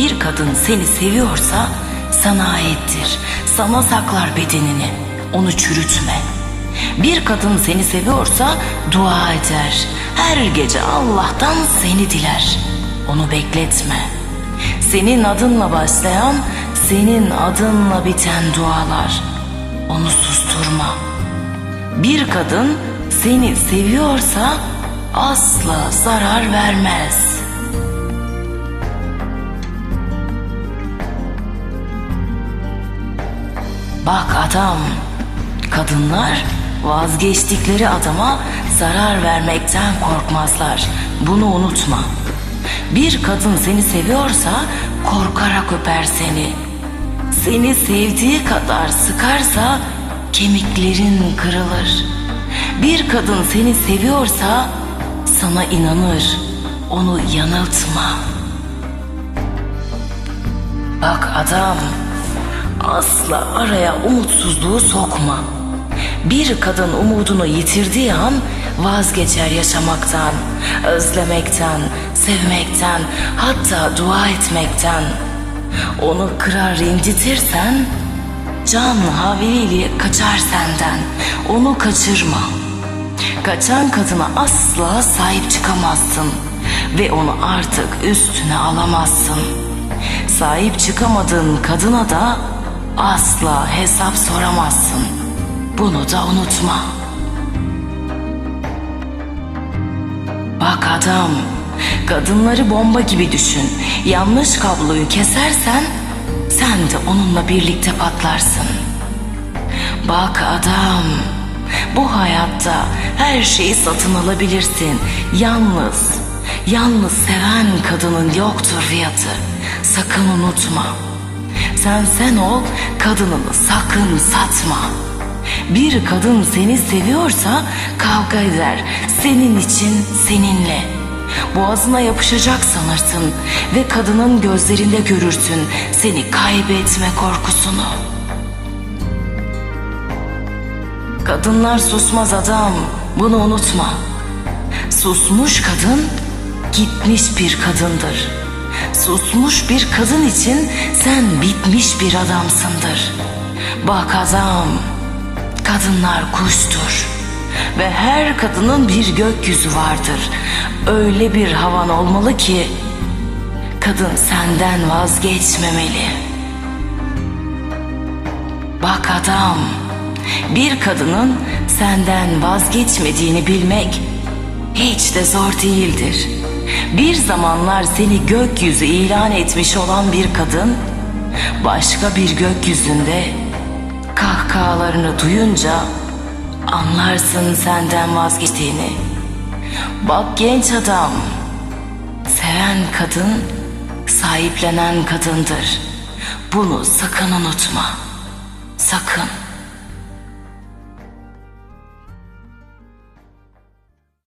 Bir kadın seni seviyorsa sana aittir. Sana saklar bedenini. Onu çürütme. Bir kadın seni seviyorsa dua eder. Her gece Allah'tan seni diler. Onu bekletme. Senin adınla başlayan, senin adınla biten dualar. Onu susturma. Bir kadın seni seviyorsa asla zarar vermez. Bak adam, kadınlar vazgeçtikleri adama zarar vermekten korkmazlar. Bunu unutma. Bir kadın seni seviyorsa korkarak öper seni. Seni sevdiği kadar sıkarsa kemiklerin kırılır. Bir kadın seni seviyorsa sana inanır. Onu yanıltma. Bak adam, asla araya umutsuzluğu sokma. Bir kadın umudunu yitirdiği an vazgeçer yaşamaktan, özlemekten, sevmekten, hatta dua etmekten. Onu kırar incitirsen can havliyle kaçar senden. Onu kaçırma. Kaçan kadına asla sahip çıkamazsın ve onu artık üstüne alamazsın. Sahip çıkamadığın kadına da asla hesap soramazsın. Bunu da unutma. Bak adam, kadınları bomba gibi düşün. Yanlış kabloyu kesersen sen de onunla birlikte patlarsın. Bak adam, bu hayatta her şeyi satın alabilirsin. Yalnız, yalnız seven kadının yoktur fiyatı. Sakın unutma. Sen sen ol, kadınını sakın satma. Bir kadın seni seviyorsa kavga eder. Senin için seninle. Boğazına yapışacak sanırsın ve kadının gözlerinde görürsün seni kaybetme korkusunu. Kadınlar susmaz adam, bunu unutma. Susmuş kadın gitmiş bir kadındır. Susmuş bir kadın için sen bitmiş bir adamsındır. Bak adam, kadınlar kuştur ve her kadının bir gökyüzü vardır. Öyle bir havan olmalı ki kadın senden vazgeçmemeli. Bak adam, bir kadının senden vazgeçmediğini bilmek hiç de zor değildir. Bir zamanlar seni gökyüzü ilan etmiş olan bir kadın başka bir gökyüzünde kahkahalarını duyunca anlarsın senden vazgeçtiğini. Bak genç adam, seven kadın sahiplenen kadındır. Bunu sakın unutma. Sakın.